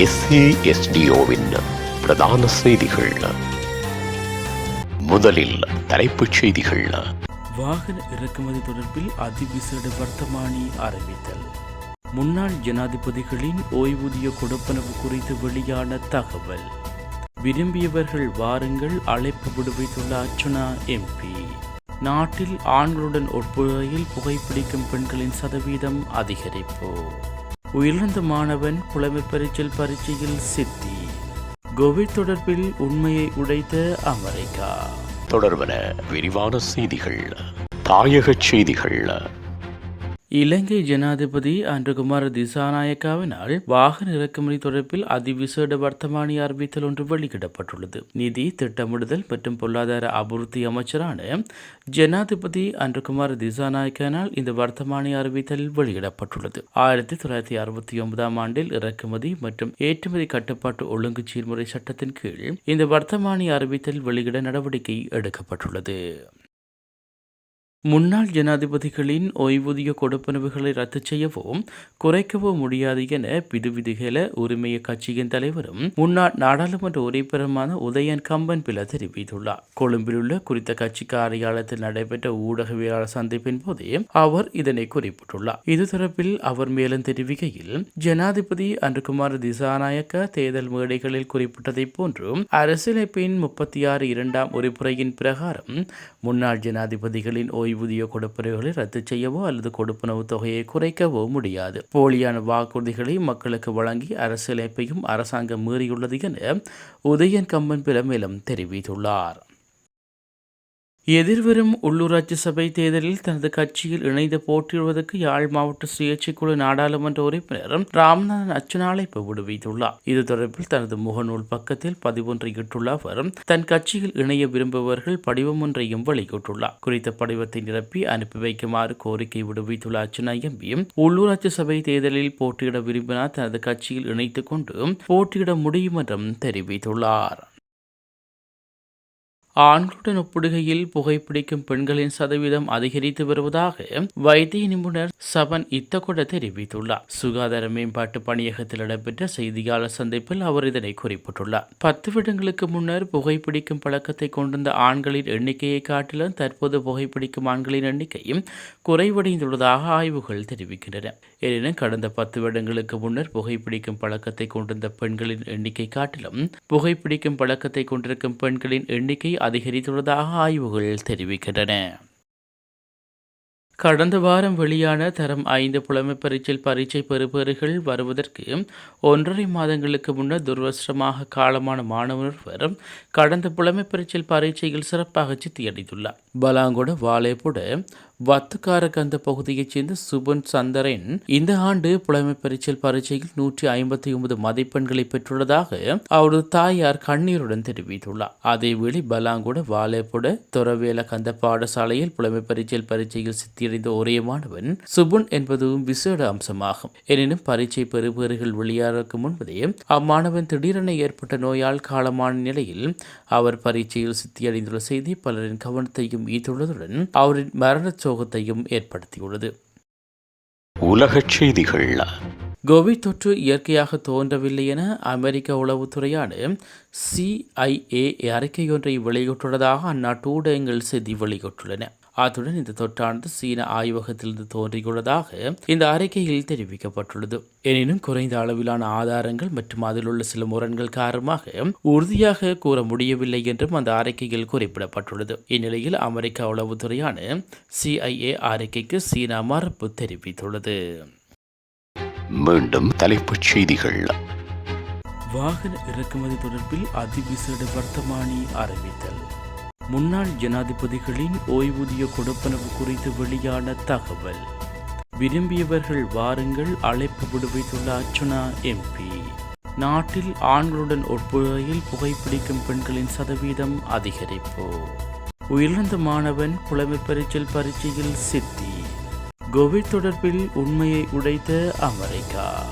எஸ்ஏஎஸ்டிஓவின் பிரதான செய்திகள். முதலில் தலைப்புச் செய்திகள். வாகன இறக்குமதி தொடர்பில் அதிவிசேட வர்த்தமானி அறிவித்தல். முன்னாள் ஜனாதிபதிகளின் ஓய்வூதிய கொடுப்பனவு குறித்து வெளியான தகவல். விரும்பியவர்கள் வாருங்கள் அழைப்பு விடுவித்துள்ள அர்ச்சனா எம்பி. நாட்டில் ஆண்களுடன் ஒப்புகையில் புகைப்பிடிக்கும் பெண்களின் சதவீதம் அதிகரிப்பு. உயர்ந்த மாணவன் புலமை பரீட்சல் பரீட்சையில் சித்தி. கோவிட் தொடர்பில் உண்மையை உடைத்த அமெரிக்கா. தொடர்பன விரிவான செய்திகள் தாயகச் செய்திகள். இலங்கை ஜனாதிபதி அன்றகுமார திசாநாயக்காவினால் வாகன இறக்குமதி தொடர்பில் அதிவிசேட வர்த்தமானி அறிவித்தல் ஒன்று வெளியிடப்பட்டுள்ளது. நிதி திட்டமிடுதல் மற்றும் பொருளாதார அபிவிருத்தி அமைச்சரான ஜனாதிபதி அன்றகுமார திசாநாயக்கானால் இந்த வர்த்தமானி அறிவித்தல் வெளியிடப்பட்டுள்ளது. ஆயிரத்தி தொள்ளாயிரத்தி அறுபத்தி ஒன்பதாம் ஆண்டில் இறக்குமதி மற்றும் ஏற்றுமதி கட்டுப்பாட்டு ஒழுங்கு சீர்முறை சட்டத்தின் கீழ் இந்த வர்த்தமானி அறிவித்தல் வெளியிட நடவடிக்கை எடுக்கப்பட்டுள்ளது. முன்னாள் ஜனாதிபதிகளின் ஓய்வூதிய கொடுப்பனவுகளை ரத்து செய்யவோ குறைக்கவோ முடியாது என பிதுவிதிகள உரிமைய கட்சியின் தலைவரும் முன்னாள் நாடாளுமன்ற உறுப்பினருமான உதயன் கம்பன் பில தெரிவித்துள்ளார். கொழும்பில் உள்ள குறித்த கட்சி காரியாலயத்தில் நடைபெற்ற ஊடகவியலாளர் சந்திப்பின் போதே அவர் இதனை குறிப்பிட்டுள்ளார். இது தொடர்பில் அவர் மேலும் தெரிவிக்கையில் ஜனாதிபதி அன்றுகுமார் திசாநாயக்க தேர்தல் மேடைகளில் குறிப்பிட்டதை போன்று அரசியலமைப்பின் முப்பத்தி ஆறு இரண்டாம் உறுப்புரையின் பிரகாரம் முன்னாள் ஜனாதிபதிகளின் ஓய்வூதிய கொடுப்பனவுகளை ரத்து செய்யவோ அல்லது கொடுப்பனவு தொகையை குறைக்கவோ முடியாது. போலியான வாக்குறுதிகளை மக்களுக்கு வழங்கி அரசியலமைப்பையும் அரசாங்கம் மீறியுள்ளது என உதயன் கம்பன் பில மேலும் தெரிவித்துள்ளார். எதிர்வரும் உள்ளூராட்சி சபை தேர்தலில் தனது கட்சியில் இணைந்து போட்டியிடுவதற்கு யாழ் மாவட்ட சுயேட்சை குழு நாடாளுமன்ற உறுப்பினர் ராம்நாதன் அச்சனா இப்போ விடுவித்துள்ளார். இது தொடர்பில் தனது முகநூல் பக்கத்தில் பதிவொன்றை இட்டுள்ள அவர் தன் கட்சியில் இணைய விரும்புபவர்கள் படிவம் ஒன்றையும் வெளியிட்டுள்ளார். குறித்த படிவத்தை நிரப்பி அனுப்பி வைக்குமாறு கோரிக்கை விடுவித்துள்ள அச்சனா எம்பி உள்ளூராட்சி சபை தேர்தலில் போட்டியிட விரும்பினால் தனது கட்சியில் இணைத்துக் கொண்டு போட்டியிட முடியும் என்றும் தெரிவித்துள்ளார். ஆண்களுடன் ஒப்பிடுகையில் புகைப்பிடிக்கும் பெண்களின் சதவீதம் அதிகரித்து வருவதாக வைத்திய நிபுணர் சபன் இத்தகொட தெரிவித்துள்ளார். சுகாதார மேம்பாட்டு பணியகத்தில் நடைபெற்ற செய்தியாளர் சந்திப்பில் அவர் இதனை குறிப்பிட்டுள்ளார். பத்து வருடங்களுக்கு முன்னர் புகைப்பிடிக்கும் பழக்கத்தை கொண்டிருந்த ஆண்களின் எண்ணிக்கையை காட்டிலும் தற்போது புகைப்பிடிக்கும் ஆண்களின் எண்ணிக்கையும் குறைவடைந்துள்ளதாக ஆய்வுகள் தெரிவிக்கின்றன. எனினும் கடந்த பத்து வருடங்களுக்கு முன்னர் புகைப்பிடிக்கும் பழக்கத்தை கொண்டிருந்த பெண்களின் எண்ணிக்கை காட்டிலும் புகைப்பிடிக்கும் பழக்கத்தை கொண்டிருக்கும் பெண்களின் எண்ணிக்கை அதிகரித்துள்ளதாக ஆய்வுகள் தெரிவிக்கின்றன. கடந்த வாரம் வெளியான தரம் ஐந்து புலமை பரீட்சையில் பரீட்சை பெறுபவர்கள் வருவதற்கு ஒன்றரை மாதங்களுக்கு முன்னர் துர்வசமாக காலமான மாணவர் கடந்த புலமை பரீட்சையில் பரீட்சையில் சிறப்பாக சித்தியடைந்துள்ளார். பலாங்கொட வாலேப்புட வத்துக்காரகந்த பகுதியைச் சேர்ந்த சுபன் சந்தரன் இந்த ஆண்டு புலமை பரீட்சையில் பரீட்சையில் நூற்றி ஐம்பத்தி ஒன்பது மதிப்பெண்களை பெற்றுள்ளதாக அவரது தாயார் கண்ணீருடன் தெரிவித்துள்ளார். அதேவேளை பலாங்குட வாலேப்புட துறவேல கந்த பாடசாலையில் புலமை பரீட்சையில் பரீட்சையில் சித்தியடைந்த ஒரே மாணவன் சுபுன் என்பதும் விசேட அம்சமாகும். எனினும் பரீட்சை பெறுபேறுகள் வெளியாருக்கு முன்பதே அம்மாணவன் திடீரென ஏற்பட்ட நோயால் காலமான நிலையில் அவர் பரீட்சையில் சித்தியடைந்துள்ள செய்தி பலரின் கவனத்தையும் ஈர்த்துள்ளதுடன் அவரின் மரண சோகத்தையும் ஏற்படுத்தியுள்ளது. உலகச் செய்திகள். கோவிட் தொற்று இயற்கையாக தோன்றவில்லை என அமெரிக்க உளவுத்துறையான சிஐஏ அறிக்கையொன்றை வெளியிட்டுள்ளதாக அந்நாட்டு ஊடகங்கள் செய்தி வெளியிட்டுள்ளன. அத்துடன் இந்த தொற்றானது சீன ஆய்வகத்திலிருந்து தோன்றியுள்ளதாக இந்த அறிக்கையில் தெரிவிக்கப்பட்டுள்ளது. எனினும் குறைந்த அளவிலான ஆதாரங்கள் மற்றும் அதில் உள்ள சில முரண்கள் காரணமாக உறுதியாக கூற முடியவில்லை என்றும் அந்த அறிக்கையில் குறிப்பிடப்பட்டுள்ளது. இந்நிலையில் அமெரிக்க உளவுத்துறையான சிஐஏ அறிக்கைக்கு சீனா மறுப்பு தெரிவித்துள்ளது. மீண்டும் தலைப்புச் செய்திகள். வாகன இறக்குமதி தொடர்பில் அதிவிசேட வர்த்தமானி அறிவித்தல். முன்னாள் ஜனாதிபதிகளின் ஓய்வூதிய கொடுப்பனவு குறித்து வெளியான தகவல். விரும்பியவர்கள் வாருங்கள் அழைப்பு விடுவித்துள்ள அர்ச்சனா எம்பி நாட்டில் ஆண்களுடன் ஒப்புகையில் புகைப்பிடிக்கும் பெண்களின் சதவீதம் அதிகரிப்பு. உயிரிழந்த மாணவன் புலமை பரீட்சல் பரீட்சையில் சித்தி. கோவிட் தொடர்பில் உண்மையை உடைத்த அமெரிக்கா.